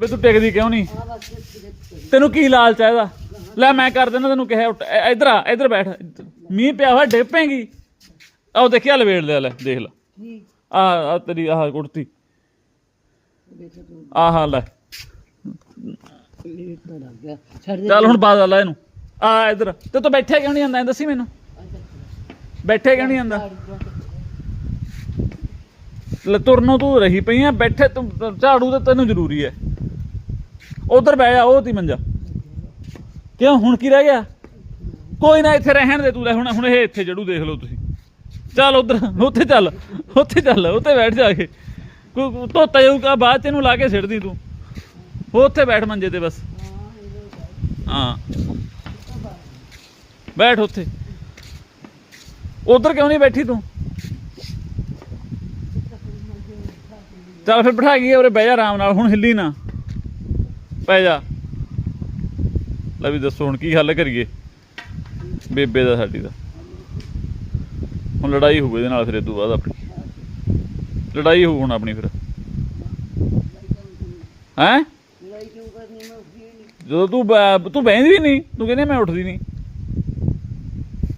ਵੇ ਤੂੰ ਟਿਕਦੀ ਕਿਉਂ ਨਹੀਂ? ਤੈਨੂੰ ਕੀ ਲਾਲਚ ਹੈ ਇਹਦਾ? ਲੈ ਮੈਂ ਕਰ ਦੇਣਾ ਤੈਨੂੰ ਕਿਹਾ ਉੱਠ ਇ- ਇੱਧਰ ਆ, ਇੱਧਰ ਬੈਠ। ਮੀਂਹ ਪਿਆ ਹੋਇਆ, ਡਿੱਗ ਪੈਂਗੀ ਆਹ ਦੇਖਿਆ ਲਵੇੜ ਲਿਆ ਲੈ, ਦੇਖ ਲੈ। ਆ ਆ ਤੇਰੀ, ਆਹ ਕੁੜਤੀ। ਆਹ ਲੈ। ਚੱਲ ਹੁਣ ਬਾਦ ਲਾ ਇਹਨੂੰ। ਆ ਇੱਧਰ। ਤੇ ਤੂੰ ਬੈਠਿਆ ਕਿਉਂ ਨਹੀਂ ਆਂਦਾ ਦੱਸੀ ਮੈਨੂੰ। ਬੈਠੇ ਕਿਉਂ ਨਹੀਂ ਆਂਦਾ ਲੈ ਤੁਰਨੋਂ ਤੂੰ ਰਹੀ ਪਈ ਆ, ਬੈਠੇ ਤੂੰ, ਝਾੜੂ ਤੇ ਤੈਨੂੰ ਜ਼ਰੂਰੀ ਹੈ ਉਧਰ ਬਹਿ ਜਾ, ਉਹ ਤੀ ਮੰਜਾ। ਕਿਉਂ, ਹੁਣ ਕੀ ਰਹਿ ਗਿਆ? ਕੋਈ ਨਾ, ਇੱਥੇ ਰਹਿਣ ਦੇ ਤੂੰ ਲੈ, ਹੁਣ ਹੁਣ ਇਹ ਇੱਥੇ ਜੜੂ ਦੇਖ ਲਓ ਤੁਸੀਂ। ਚੱਲ ਉਧਰ, ਉੱਥੇ ਚੱਲ ਉੱਥੇ ਚੱਲ, ਉੱਥੇ ਬੈਠ ਜਾ ਕੇ। ਕੋਈ ਕੋਈ ਧੋਤਾ ਜਾਊਗਾ, ਬਾਅਦ ਚ ਇਹਨੂੰ ਲਾ ਕੇ ਸਿੱਟਦੀ ਤੂੰ। ਉੱਥੇ ਬੈਠ ਮੰਜੇ ਤੇ ਬਸ। ਹਾਂ। ਬੈਠ ਉੱਥੇ। ਉਧਰ ਕਿਉਂ ਨਹੀਂ ਬੈਠੀ ਤੂੰ? ਚੱਲ ਫਿਰ ਬਿਠਾ ਗਈ ਉਰੇ ਬਹਿ ਜਾ ਆਰਾਮ ਨਾਲ, ਹੁਣ ਹਿੱਲੀ ਨਾ। ਪੈ ਜਾ। ਲੈ ਵੀ ਦੱਸੋ ਹੁਣ ਕੀ ਹੱਲ ਕਰੀਏ? ਬੇਬੇ ਦਾ ਸਾਡੀ ਦਾ। ਹੁਣ ਲੜਾਈ ਹੋਊ ਇਹਦੇ ਨਾਲ ਫਿਰ ਇਹ ਤੋਂ ਬਾਅਦ ਆਪਣੀ। ਲੜਾਈ ਹੋਊ ਹੁਣ ਆਪਣੀ ਫਿਰ। ਹੈਂ? ਜਦੋਂ ਤੂੰ ਤੂੰ ਬਹਿੰਦੀ ਵੀ ਨਹੀਂ ਤੂੰ ਕਹਿੰਦੀ ਮੈਂ ਉੱਠਦੀ ਨਹੀਂ